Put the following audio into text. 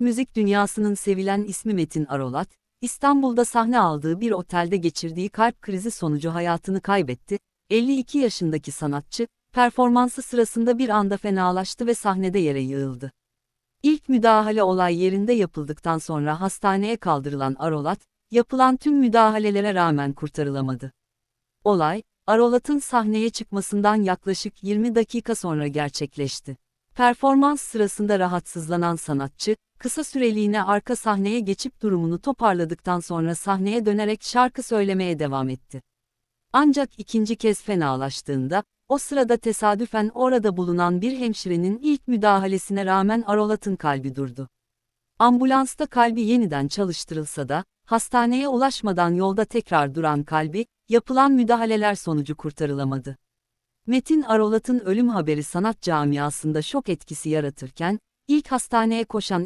Müzik dünyasının sevilen ismi Metin Arolat, İstanbul'da sahne aldığı bir otelde geçirdiği kalp krizi sonucu hayatını kaybetti. 52 yaşındaki sanatçı, performansı sırasında bir anda fenalaştı ve sahnede yere yığıldı. İlk müdahale olay yerinde yapıldıktan sonra hastaneye kaldırılan Arolat, yapılan tüm müdahalelere rağmen kurtarılamadı. Olay, Arolat'ın sahneye çıkmasından yaklaşık 20 dakika sonra gerçekleşti. Performans sırasında rahatsızlanan sanatçı, kısa süreliğine arka sahneye geçip durumunu toparladıktan sonra sahneye dönerek şarkı söylemeye devam etti. Ancak ikinci kez fenalaştığında, o sırada tesadüfen orada bulunan bir hemşirenin ilk müdahalesine rağmen Arolat'ın kalbi durdu. Ambulansta kalbi yeniden çalıştırılsa da, hastaneye ulaşmadan yolda tekrar duran kalbi, yapılan müdahaleler sonucu kurtarılamadı. Metin Arolat'ın ölüm haberi sanat camiasında şok etkisi yaratırken, ilk hastaneye koşan